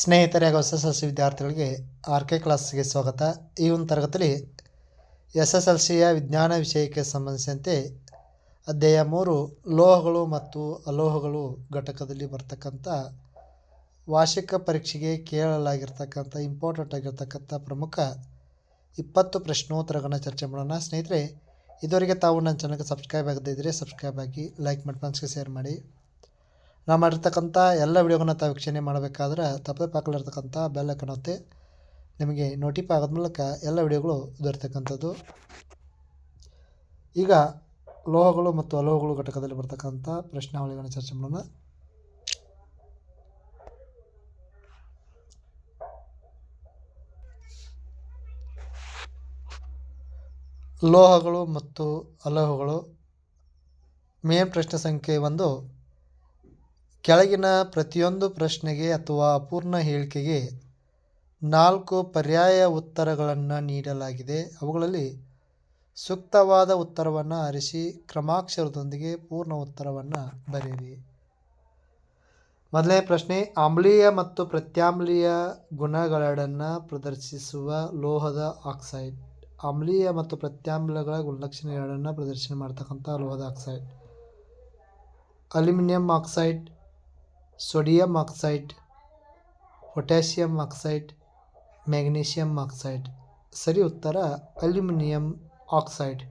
ಸ್ನೇಹಿತರೆ ಹಾಗೂ S S L C ವಿದ್ಯಾರ್ಥಿಗಳಿಗೆ ಆರ್ ಕೆ ಕ್ಲಾಸ್ಗೆ ಸ್ವಾಗತ. ಈ ಒಂದು ತರಗತಿಯಲ್ಲಿ ಎಸ್ ಎಸ್ ಎಲ್ ಸಿಯ ವಿಜ್ಞಾನ ವಿಷಯಕ್ಕೆ ಸಂಬಂಧಿಸಿದಂತೆ ಅಧ್ಯಾಯ ಮೂರು, ಲೋಹಗಳು ಮತ್ತು ಅಲೋಹಗಳು ಘಟಕದಲ್ಲಿ ಬರ್ತಕ್ಕಂಥ ವಾರ್ಷಿಕ ಪರೀಕ್ಷೆಗೆ ಕೇಳಲಾಗಿರ್ತಕ್ಕಂಥ, ಇಂಪಾರ್ಟೆಂಟ್ ಆಗಿರ್ತಕ್ಕಂಥ ಪ್ರಮುಖ ಇಪ್ಪತ್ತು ಪ್ರಶ್ನೋತ್ತರಗಳನ್ನು ಚರ್ಚೆ ಮಾಡೋಣ. ಸ್ನೇಹಿತರೆ, ಇದುವರೆಗೆ ತಾವು ನನ್ನ ಚಾನಲ್ಗೆ ಸಬ್ಸ್ಕ್ರೈಬ್ ಆಗದೇ ಇದ್ದರೆ ಸಬ್ಸ್ಕ್ರೈಬ್ ಆಗಿ, ಲೈಕ್ ಮಾಡಿ ಫ್ರೆಂಡ್ಸ್ಗೆ ಶೇರ್ ಮಾಡಿ. ನಾವು ಮಾಡಿರ್ತಕ್ಕಂಥ ಎಲ್ಲ ವಿಡಿಯೋಗಳನ್ನ ತಾವು ವೀಕ್ಷಣೆ ಮಾಡಬೇಕಾದ್ರೆ ತಪ್ಪದೆ ಪಾಕಲಿರ್ತಕ್ಕಂಥ ಬೆಲ್ ಐಕನ್ ಒತ್ತಿ ನಿಮಗೆ ನೋಟಿಫೈ ಆಗೋದ ಮೂಲಕ ಎಲ್ಲ ವಿಡಿಯೋಗಳು ದೊರೆತಕ್ಕಂಥದ್ದು. ಈಗ ಲೋಹಗಳು ಮತ್ತು ಅಲೋಹಗಳು ಘಟಕದಲ್ಲಿ ಬರ್ತಕ್ಕಂಥ ಪ್ರಶ್ನಾವಳಿಗಳನ್ನು ಚರ್ಚೆ ಮಾಡೋಣ. ಲೋಹಗಳು ಮತ್ತು ಅಲೋಹಗಳು ಮೇನ್ ಪ್ರಶ್ನೆ ಸಂಖ್ಯೆ ಒಂದು ಕೆಳಗಿನ ಪ್ರತಿಯೊಂದು ಪ್ರಶ್ನೆಗೆ ಅಥವಾ ಅಪೂರ್ಣ ಹೇಳಿಕೆಗೆ ನಾಲ್ಕು ಪರ್ಯಾಯ ಉತ್ತರಗಳನ್ನು ನೀಡಲಾಗಿದೆ. ಅವುಗಳಲ್ಲಿ ಸೂಕ್ತವಾದ ಉತ್ತರವನ್ನು ಆರಿಸಿ ಕ್ರಮಾಕ್ಷರದೊಂದಿಗೆ ಪೂರ್ಣ ಉತ್ತರವನ್ನು ಬರೆಯಿರಿ. ಮೊದಲನೇ ಪ್ರಶ್ನೆ, ಆಮ್ಲೀಯ ಮತ್ತು ಪ್ರತ್ಯಾಮ್ಲೀಯ ಗುಣಗಳೆರಡನ್ನು ಪ್ರದರ್ಶಿಸುವ ಲೋಹದ ಆಕ್ಸೈಡ್. ಆಮ್ಲೀಯ ಮತ್ತು ಪ್ರತ್ಯಾಮ್ಲಗಳ ಗುಣಲಕ್ಷಣ ಎರಡನ್ನು ಪ್ರದರ್ಶನ ಮಾಡ್ತಕ್ಕಂಥ ಲೋಹದ oxide. Aluminium oxide sodium oxide potassium oxide, magnesium oxide. ಸರಿ, ಉತ್ತರ, ಅಲ್ಯೂಮಿನಿಯಂ ಆಕ್ಸೈಡ್.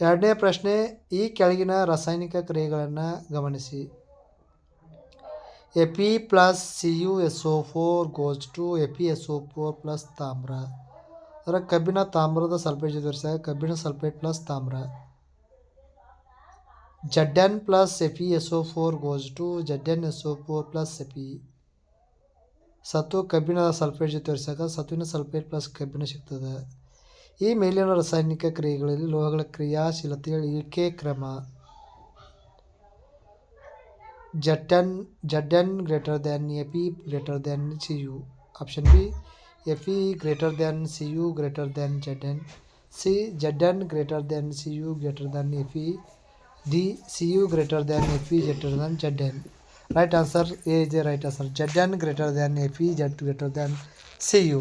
ಎರಡನೇ ಪ್ರಶ್ನೆ, ಈ ಕೆಳಗಿನ ರಾಸಾಯನಿಕ ಕ್ರಿಯೆಗಳನ್ನು ಗಮನಿಸಿ. Fe plus C U S O four goes to Fe S O four plus ತಾಮ್ರ. ಅದರ ಕಬ್ಬಿಣ ತಾಮ್ರದ ಸಲ್ಫೇಟ್ ಜೊತೆ ಕಬ್ಬಿಣ ಸಲ್ಫೇಟ್ ಪ್ಲಸ್ ತಾಮ್ರ. Z N plus Fe S O four goes to Z N S O four plus Fe ಸತು ಕಬ್ಬಿಣದ sulphate ಜೊತೆ ತೋರಿಸಿದಾಗ ಸತುವಿನ ಸಲ್ಫೇಟ್ ಪ್ಲಸ್ ಕಬ್ಬಿಣ ಸಿಗ್ತದೆ. ಈ ಮೇಲಿನ ರಾಸಾಯನಿಕ ಕ್ರಿಯೆಗಳಲ್ಲಿ ಲೋಹಗಳ ಕ್ರಿಯಾಶೀಲತೆಯ ಇಳಿಕೆ ಕ್ರಮ? Z N Z N greater than Fe greater than C U option B Fe greater than C U greater than Z N C Z N greater than C U greater than F D C U greater than F E greater than Z N right answer A A right answer Z N greater than F E Z greater than C U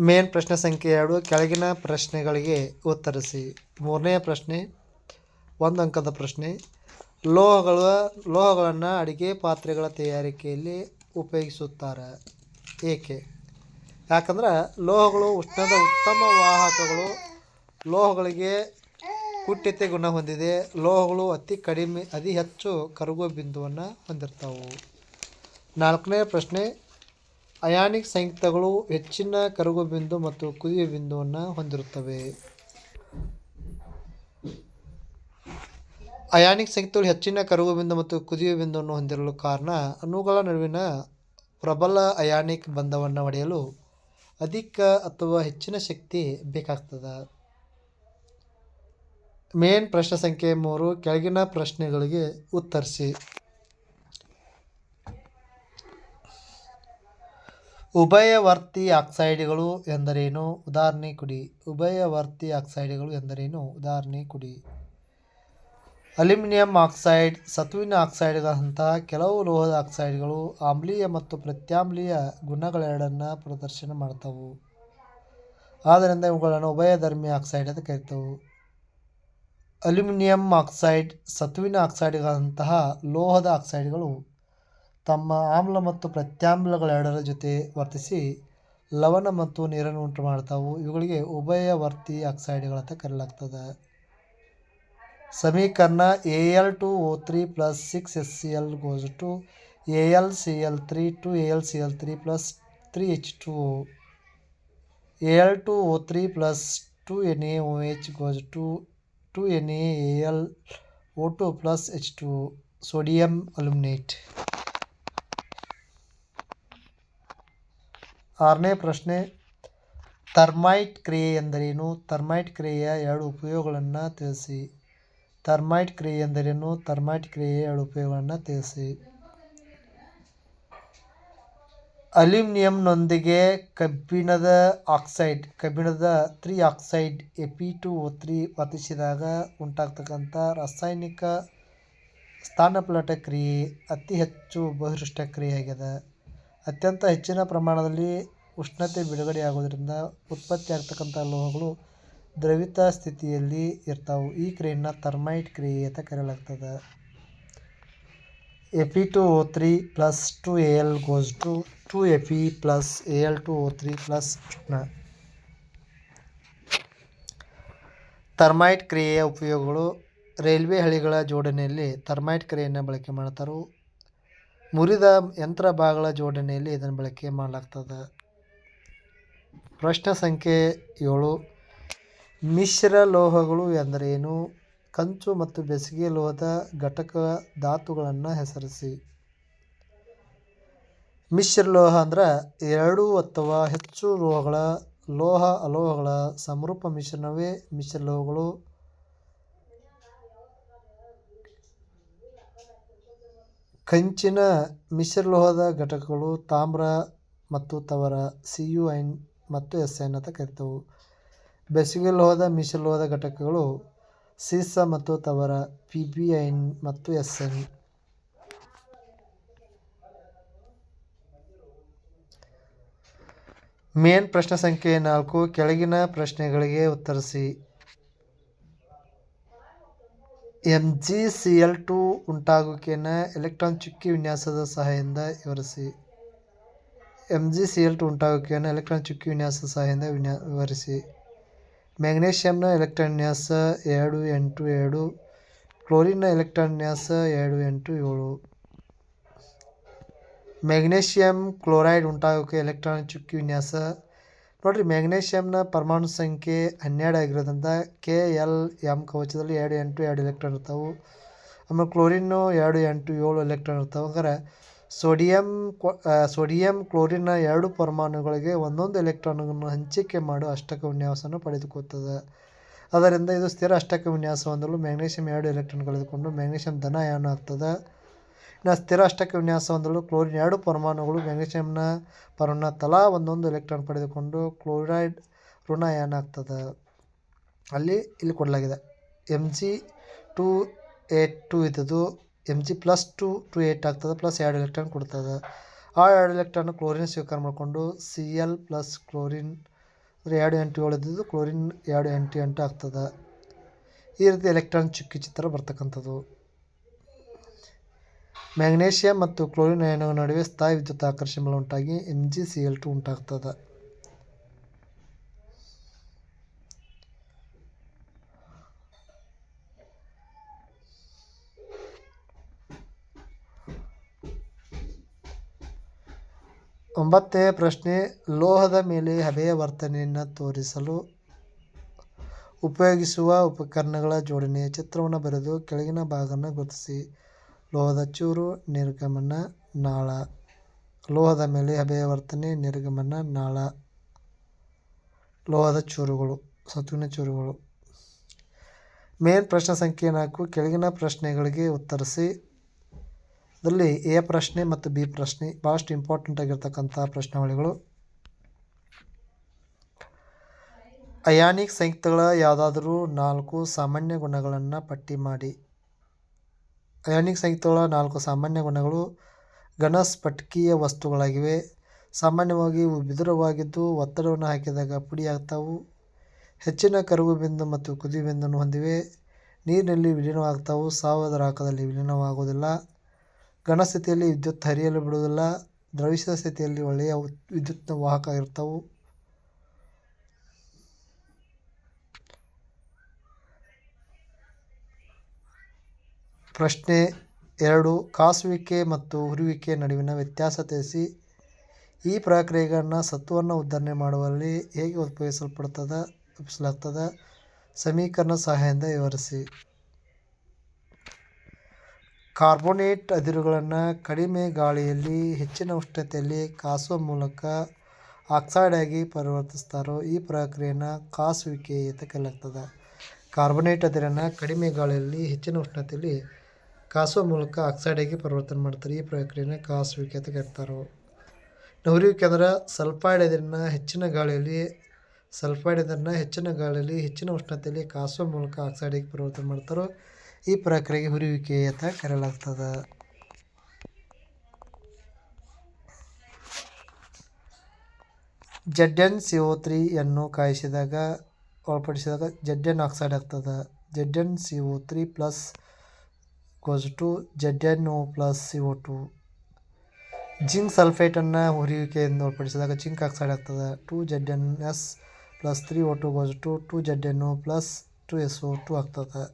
main ಪ್ರಶ್ನೆ ಸಂಖ್ಯೆ ಎರಡು. ಕೆಳಗಿನ ಪ್ರಶ್ನೆಗಳಿಗೆ ಉತ್ತರಿಸಿ. ಮೂರನೆಯ ಪ್ರಶ್ನೆ, ಒಂದು ಅಂಕದ ಪ್ರಶ್ನೆ. ಲೋಹಗಳು, ಲೋಹಗಳನ್ನು ಅಡಿಗೆ ಪಾತ್ರೆಗಳ ತಯಾರಿಕೆಯಲ್ಲಿ ಉಪಯೋಗಿಸುತ್ತಾರೆ. ಏಕೆ? ಯಾಕಂದ್ರೆ ಲೋಹಗಳು ಉಷ್ಣದ ಉತ್ತಮ ವಾಹಕಗಳು ಲೋಹಗಳಿಗೆ ಕುಟ್ಯತೆ ಗುಣ ಹೊಂದಿದೆ. ಲೋಹಗಳು ಅತಿ ಕಡಿಮೆ, ಅತಿ ಹೆಚ್ಚು ಕರಗುವ ಬಿಂದುವನ್ನು ಹೊಂದಿರ್ತಾವೆ. ನಾಲ್ಕನೇ ಪ್ರಶ್ನೆ, ಅಯಾನಿಕ್ ಸಂಯುಕ್ತಗಳು ಹೆಚ್ಚಿನ ಕರಗುವ ಬಿಂದು ಮತ್ತು ಕುದಿಯುವ ಬಿಂದುವನ್ನು ಹೊಂದಿರುತ್ತವೆ. ಅಯಾನಿಕ್ ಸಂಯುಕ್ತಗಳು ಹೆಚ್ಚಿನ ಕರಗುವ ಬಿಂದು ಮತ್ತು ಕುದಿಯುವ ಬಿಂದುವನ್ನು ಹೊಂದಿರಲು ಕಾರಣ, ಅಣುಗಳ ನಡುವಿನ ಪ್ರಬಲ ಅಯಾನಿಕ್ ಬಂಧವನ್ನು ಒಡೆಯಲು ಅಧಿಕ ಅಥವಾ ಹೆಚ್ಚಿನ ಶಕ್ತಿ ಬೇಕಾಗ್ತದೆ. ಮೇನ್ ಪ್ರಶ್ನೆ ಸಂಖ್ಯೆ ಮೂರು, ಕೆಳಗಿನ ಪ್ರಶ್ನೆಗಳಿಗೆ ಉತ್ತರಿಸಿ. ಉಭಯವರ್ತಿ ಆಕ್ಸೈಡ್ಗಳು ಎಂದರೇನು? ಉದಾಹರಣೆ ಕೊಡಿ. ಉಭಯವರ್ತಿ ಆಕ್ಸೈಡ್ಗಳು ಎಂದರೇನು? ಉದಾಹರಣೆ ಕೊಡಿ. ಅಲ್ಯೂಮಿನಿಯಂ ಆಕ್ಸೈಡ್, ಸತುವಿನ ಆಕ್ಸೈಡ್ಗಳಂತಹ ಕೆಲವು ಲೋಹದ ಆಕ್ಸೈಡ್ಗಳು ಆಮ್ಲೀಯ ಮತ್ತು ಪ್ರತ್ಯಾಮ್ಲೀಯ ಗುಣಗಳೆರಡನ್ನು ಪ್ರದರ್ಶನ ಮಾಡ್ತವು. ಆದ್ದರಿಂದ ಇವುಗಳನ್ನು ಉಭಯಧರ್ಮಿ ಆಕ್ಸೈಡ್ ಅಂತ ಕರಿತವೆ. ಅಲ್ಯೂಮಿನಿಯಂ ಆಕ್ಸೈಡ್, ಸತುವಿನ ಆಕ್ಸೈಡ್ಗಳಂತಹ ಲೋಹದ ಆಕ್ಸೈಡ್ಗಳು ತಮ್ಮ ಆಮ್ಲ ಮತ್ತು ಪ್ರತ್ಯಾಮ್ಲಗಳೆರಡರ ಜೊತೆ ವರ್ತಿಸಿ ಲವಣ ಮತ್ತು ನೀರನ್ನು ಉಂಟು ಮಾಡ್ತಾವು ಇವುಗಳಿಗೆ ಉಭಯವರ್ತಿ ಆಕ್ಸೈಡ್ಗಳಂತ ಕರೆಯಲಾಗ್ತದೆ. ಸಮೀಕರಣ A L two O three plus six S C L goes to A L C L three two A L C L three plus three H two O A L two O three plus two N A O H goes to two N A L O two plus H two sodium aluminate ಆರನೇ ಪ್ರಶ್ನೆ, thermite ಕ್ರಿಯೆ ಎಂದರೇನು? Thermite ಕ್ರಿಯೆಯ ಎರಡು ಉಪಯೋಗಗಳನ್ನು ತಿಳಿಸಿ. Thermite ಕ್ರಿಯೆ ಎಂದರೇನು? ಥರ್ಮೈಟ್ ಕ್ರಿಯೆಯ ಎರಡು ಉಪಯೋಗಗಳನ್ನು ತಿಳಿಸಿ. ಅಲ್ಯೂಮಿನಿಯಂನೊಂದಿಗೆ ಕಬ್ಬಿಣದ ಆಕ್ಸೈಡ್, ಕಬ್ಬಿಣದ three oxide Fe two O three ವರ್ತಿಸಿದಾಗ ಉಂಟಾಗ್ತಕ್ಕಂಥ ರಾಸಾಯನಿಕ ಸ್ಥಾನಪಲ್ಲಟ ಕ್ರಿಯೆ ಅತಿ ಹೆಚ್ಚು ಬಹಿರುಷ್ಟ ಕ್ರಿಯೆಯಾಗ್ಯದ. ಅತ್ಯಂತ ಹೆಚ್ಚಿನ ಪ್ರಮಾಣದಲ್ಲಿ ಉಷ್ಣತೆ ಬಿಡುಗಡೆಯಾಗೋದ್ರಿಂದ ಉತ್ಪತ್ತಿಯಾಗ್ತಕ್ಕಂಥ ಲೋಹಗಳು ದ್ರವಿತ ಸ್ಥಿತಿಯಲ್ಲಿ ಇರ್ತಾವೆ. ಈ ಕ್ರಿಯೆಯನ್ನು ಥರ್ಮೈಟ್ ಕ್ರಿಯೆ ಅಂತ ಕರೆಯಲಾಗ್ತದೆ. Fe two O three plus two A L goes to two Fe plus A L two O three plus ಉಷ್ಣ ಥರ್ಮೈಟ್ ಕ್ರಿಯೆಯ ಉಪಯೋಗಗಳು ರೈಲ್ವೆ ಹಳಿಗಳ ಜೋಡಣೆಯಲ್ಲಿ ಥರ್ಮೈಟ್ ಕ್ರಿಯೆಯನ್ನು ಬಳಕೆ ಮಾಡ್ತಾರೆ, ಮುರಿದ ಯಂತ್ರ ಭಾಗಗಳ ಜೋಡಣೆಯಲ್ಲಿ ಇದನ್ನು ಬಳಕೆ ಮಾಡಲಾಗ್ತದೆ. ಪ್ರಶ್ನೆ ಸಂಖ್ಯೆ ಏಳು, ಮಿಶ್ರ ಲೋಹಗಳು ಎಂದರೇನು? ಕಂಚು ಮತ್ತು ಬೆಸುಗೆ ಲೋಹದ ಘಟಕ ಧಾತುಗಳನ್ನು ಹೆಸರಿಸಿ. ಮಿಶ್ರಲೋಹ ಅಂದ್ರೆ ಎರಡು ಅಥವಾ ಹೆಚ್ಚು ಲೋಹಗಳ, ಲೋಹ ಅಲೋಹಗಳ ಸಮರೂಪ ಮಿಶ್ರಣವೇ ಮಿಶ್ರಲೋಹಗಳು ಕಂಚಿನ ಮಿಶ್ರಲೋಹದ ಘಟಕಗಳು ತಾಮ್ರ ಮತ್ತು ತವರ ಸಿ ಯು ಐನ್ ಮತ್ತು ಎಸ್ ಐನ್ ಅಂತ ಕರಿತವು. ಬೆಸುಗೆ ಲೋಹದ ಮಿಶ್ರಲೋಹದ ಘಟಕಗಳು ಸೀಸ ಮತ್ತು ತವರ ಪಿ ಬಿ ಐನ್ ಮತ್ತು ಎಸ್ ಎನ್ ಮೇನ್ ಪ್ರಶ್ನೆ ಸಂಖ್ಯೆ ನಾಲ್ಕು, ಕೆಳಗಿನ ಪ್ರಶ್ನೆಗಳಿಗೆ ಉತ್ತರಿಸಿ. M G C L two ಉಂಟಾಗೋಕೆನ electron ಚುಕ್ಕಿ ವಿನ್ಯಾಸದ ಸಹಾಯದಿಂದ ವಿವರಿಸಿ. M G C L two ಉಂಟಾಗುವಿಕೆಯನ್ನು electron ಚುಕ್ಕಿ ವಿನ್ಯಾಸದ ಸಹಾಯದಿಂದ ವಿನ್ಯಾ, ವಿವರಿಸಿ. ಮ್ಯಾಗ್ನೇಷಿಯಂನ ಎಲೆಕ್ಟ್ರಾನ್ ನ್ಯಾಸ ಎರಡು, ಎಂಟು, ಎರಡು, ಕ್ಲೋರಿನ್ನ ಎಲೆಕ್ಟ್ರಾನ್ ನ್ಯಾಸ ಎರಡು, ಎಂಟು, ಏಳು. ಮ್ಯಾಗ್ನೇಷಿಯಂ ಕ್ಲೋರೈಡ್ ಉಂಟಾಗೋಕೆ ಎಲೆಕ್ಟ್ರಾನ್ ಚುಕ್ಕಿ ವಿನ್ಯಾಸ. ನೋಡಿರಿ ಮ್ಯಾಗ್ನೇಷಿಯಂನ ಪರಮಾಣು ಸಂಖ್ಯೆ ಹನ್ನೆರಡು ಆಗಿರೋದ್ರಿಂದ ಕೆ, ಎಲ್ ಎಂ ಕವಚದಲ್ಲಿ ಎರಡು, ಎಂಟು, ಎರಡು ಎಲೆಕ್ಟ್ರಾನ್ ಇರ್ತಾವೆ. ಆಮೇಲೆ ಕ್ಲೋರಿನ್ನು ಎರಡು, ಎಂಟು, ಏಳು ಎಲೆಕ್ಟ್ರಾನ್ ಇರ್ತಾವೆ. ಹಂಗಾರೆ ಸೋಡಿಯಂ ಸೋಡಿಯಂ ಕ್ಲೋರಿನ್ನ ಎರಡು ಪರಮಾಣುಗಳಿಗೆ ಒಂದೊಂದು ಎಲೆಕ್ಟ್ರಾನನ್ನು ಹಂಚಿಕೆ ಮಾಡು ಅಷ್ಟಕ ವಿನ್ಯಾಸವನ್ನು ಪಡೆದುಕೊಳ್ತದೆ. ಅದರಿಂದ ಇದು ಸ್ಥಿರ ಅಷ್ಟಕ ವಿನ್ಯಾಸ ಹೊಂದಲು ಮ್ಯಾಗ್ನೀಷಿಯಂ ಎರಡು ಎಲೆಕ್ಟ್ರಾನ್ ಕಳೆದುಕೊಂಡು ಮ್ಯಾಗ್ನೀಷಿಯಂ ಧನ ಅಯಾನು ಆಗ್ತದೆ. ಇನ್ನು ಸ್ಥಿರ ಅಷ್ಟಕ ವಿನ್ಯಾಸ ಹೊಂದಲು ಕ್ಲೋರಿನ್ ಎರಡು ಪರಮಾಣುಗಳು ಮ್ಯಾಗ್ನೀಷಿಯಂನ ಪರಮಾಣು ತಲಾ ಒಂದೊಂದು ಎಲೆಕ್ಟ್ರಾನ್ ಪಡೆದುಕೊಂಡು ಕ್ಲೋರೈಡ್ ಋಣ ಅಯಾನ್ ಆಗ್ತದೆ. ಅಲ್ಲಿ ಇಲ್ಲಿ ಕೊಡಲಾಗಿದೆ. M G two eight two ಇದ್ದದ್ದು M G plus two two eight ಆಗ್ತದೆ ಪ್ಲಸ್ ಎರಡು ಎಲೆಕ್ಟ್ರಾನ್ ಕೊಡ್ತದೆ. ಆ ಎರಡು ಎಲೆಕ್ಟ್ರಾನ್ ಕ್ಲೋರಿನ್ ಸ್ವೀಕಾರ ಮಾಡಿಕೊಂಡು ಸಿ ಎಲ್ ಪ್ಲಸ್ ಕ್ಲೋರಿನ್ ಅಂದರೆ ಎರಡು ಎಂಟು ಏಳು ಕ್ಲೋರಿನ್ ಎರಡು ಎಂಟು ಎಂಟು ಆಗ್ತದೆ. ಈ ರೀತಿ ಎಲೆಕ್ಟ್ರಾನ್ ಚುಕ್ಕಿ ಚಿತ್ರ ಬರ್ತಕ್ಕಂಥದ್ದು. ಮ್ಯಾಗ್ನೇಷಿಯಂ ಮತ್ತು ಕ್ಲೋರಿನ್ ಅಯನ ನಡುವೆ ಸ್ಥಾಯಿ ವಿದ್ಯುತ್ ಆಕರ್ಷಣೆ ಉಂಟಾಗಿ M G C L two ಉಂಟಾಗ್ತದೆ. ಒಂಬತ್ತನೇ ಪ್ರಶ್ನೆ, ಲೋಹದ ಮೇಲೆ ಹಬೆಯ ವರ್ತನೆಯನ್ನು ತೋರಿಸಲು ಉಪಯೋಗಿಸುವ ಉಪಕರಣಗಳ ಜೋಡಣೆಯ ಚಿತ್ರವನ್ನು ಬರೆದು ಕೆಳಗಿನ ಭಾಗವನ್ನು ಗುರುತಿಸಿ. ಲೋಹದ ಚೂರು, ನಿರ್ಗಮನ, ನಾಳ. ಲೋಹದ ಮೇಲೆ ಹಬೆಯ ವರ್ತನೆ, ನಿರ್ಗಮನ, ನಾಳ. ಲೋಹದ ಚೂರುಗಳು, ಸತುವಿನ ಚೂರುಗಳು. ಮೇನ್ ಪ್ರಶ್ನೆ ಸಂಖ್ಯೆ ನಾಲ್ಕು, ಕೆಳಗಿನ ಪ್ರಶ್ನೆಗಳಿಗೆ ಉತ್ತರಿಸಿ. ಇದರಲ್ಲಿ ಎ ಪ್ರಶ್ನೆ ಮತ್ತು ಬಿ ಪ್ರಶ್ನೆ ಭಾಳಷ್ಟು ಇಂಪಾರ್ಟೆಂಟ್ ಆಗಿರ್ತಕ್ಕಂಥ ಪ್ರಶ್ನಾವಳಿಗಳು. ಅಯಾನಿಕ್ ಸಂಯುಕ್ತಗಳ ಯಾವುದಾದ್ರೂ ನಾಲ್ಕು ಸಾಮಾನ್ಯ ಗುಣಗಳನ್ನು ಪಟ್ಟಿ ಮಾಡಿ. ಅಯಾನಿಕ್ ಸಂಯುಕ್ತಗಳ ನಾಲ್ಕು ಸಾಮಾನ್ಯ ಗುಣಗಳು ಘನ ಸ್ಫಟಕೀಯ ವಸ್ತುಗಳಾಗಿವೆ. ಸಾಮಾನ್ಯವಾಗಿ ಇವು ಬಿದುರವಾಗಿದ್ದು ಒತ್ತಡವನ್ನು ಹಾಕಿದಾಗ ಪುಡಿಯಾಗ್ತಾವು ಹೆಚ್ಚಿನ ಕರುವು ಬಿಂದು ಮತ್ತು ಕುದಿ ಬಿಂದುವನ್ನು ಹೊಂದಿವೆ. ನೀರಿನಲ್ಲಿ ವಿಲೀನವಾಗ್ತಾವು. ಸಾವಯವ ದ್ರಾವಕದಲ್ಲಿ ವಿಲೀನವಾಗುವುದಿಲ್ಲ. ಘನ ಸ್ಥಿತಿಯಲ್ಲಿ ವಿದ್ಯುತ್ ಹರಿಯಲು ಬಿಡುವುದಿಲ್ಲ. ದ್ರವಿಸಿದ ಸ್ಥಿತಿಯಲ್ಲಿ ಒಳ್ಳೆಯ ವಿದ್ಯುತ್ ವಾಹಕ ಇರ್ತವು ಪ್ರಶ್ನೆ ಎರಡು. ಕಾಸುವಿಕೆ ಮತ್ತು ಹುರುವಿಕೆ ನಡುವಿನ ವ್ಯತ್ಯಾಸ ತಿಳಿಸಿ. ಈ ಪ್ರಕ್ರಿಯೆಗಳನ್ನು ಸತ್ವವನ್ನು ಉದ್ಧರಣೆ ಮಾಡುವಲ್ಲಿ ಹೇಗೆ ಉಪಯೋಗಿಸಲ್ಪಡ್ತದೆ, ಉಪಯೋಗಿಸಲಾಗ್ತದೆ? ಸಮೀಕರಣ ಸಹಾಯದಿಂದ ವಿವರಿಸಿ. ಕಾರ್ಬೋನೇಟ್ ಅದಿರುಗಳನ್ನು ಕಡಿಮೆ ಗಾಳಿಯಲ್ಲಿ, ಹೆಚ್ಚಿನ ಉಷ್ಣತೆಯಲ್ಲಿ ಕಾಸುವ ಮೂಲಕ ಆಕ್ಸೈಡ್ ಆಗಿ ಪರಿವರ್ತಿಸ್ತಾರೋ ಈ ಪ್ರಕ್ರಿಯೆಯನ್ನು ಕಾಸುವಿಕೆ ಅಂತ ಕರೆಯಲಾಗ್ತದೆ. ಕಾರ್ಬೋನೇಟ್ ಅದಿರನ್ನು ಕಡಿಮೆ ಗಾಳಿಯಲ್ಲಿ, ಹೆಚ್ಚಿನ ಉಷ್ಣತೆಯಲ್ಲಿ ಕಾಸುವ ಮೂಲಕ ಆಕ್ಸೈಡ್ ಆಗಿ ಪರಿವರ್ತನೆ ಮಾಡ್ತಾರೆ. ಈ ಪ್ರಕ್ರಿಯೆಯನ್ನು ಕಾಸುವಿಕೆ ಅಂತ ಕರೀತಾರೆ. ಹುರಿಯುವಿಕೆ ಅಂದ್ರೆ ಸಲ್ಫೈಡ್ ಅದಿರನ್ನ ಹೆಚ್ಚಿನ ಗಾಳಿಯಲ್ಲಿ, ಸಲ್ಫೈಡ್ ಅದಿರನ್ನ ಹೆಚ್ಚಿನ ಗಾಳಿಯಲ್ಲಿ, ಹೆಚ್ಚಿನ ಉಷ್ಣತೆಯಲ್ಲಿ ಕಾಸುವ ಮೂಲಕ ಆಕ್ಸೈಡಾಗಿ ಪರಿವರ್ತನೆ ಮಾಡ್ತಾರೆ ಈ ಪ್ರಕ್ರಿಯೆಗೆ ಹುರಿಯುವಿಕೆ ಅಂತ ಕರೆಯಲಾಗ್ತದ ಜೆಡ್ ಎನ್ ಸಿ ಒ ತ್ರೀಯನ್ನು ಕಾಯಿಸಿದಾಗ, ಒಳಪಡಿಸಿದಾಗ ಜೆಡ್ ಎನ್ ಆಕ್ಸೈಡ್ ಆಗ್ತದೆ. Z N C O three plus goes to Z N O plus C O two zinc ಸಲ್ಫೇಟನ್ನು ಹುರಿಯುವಿಕೆಯಿಂದ ಒಳಪಡಿಸಿದಾಗ ಜಿಂಕ್ ಆಕ್ಸೈಡ್ ಆಗ್ತದೆ. Two Z N S plus three O two goes to two Z N O plus two S O two ಆಗ್ತದೆ.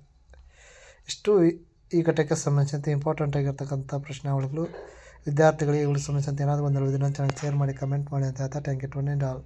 ಇಷ್ಟು ಈ- ಘಟಕಕ್ಕೆ ಸಂಬಂಧಿಸಿದಂತೆ important ಆಗಿರ್ತಕ್ಕಂಥ ಪ್ರಶ್ನಾವಳಿಗಳು ವಿದ್ಯಾರ್ಥಿಗಳಿಗೆ ಇವುಗಳಿಗೆ ಸಂಬಂಧಿಸಿದಂತೆ ಏನಾದರೂ ಒಂದೆರಡು ದಿನ ಚೆನ್ನಾಗಿ ಶೇರ್ ಮಾಡಿ ಕಮೆಂಟ್ ಮಾಡಿ ಅಂತ ಹೇಳ್ತಾ ಥ್ಯಾಂಕ್ ಯು ಟು ಆಲ್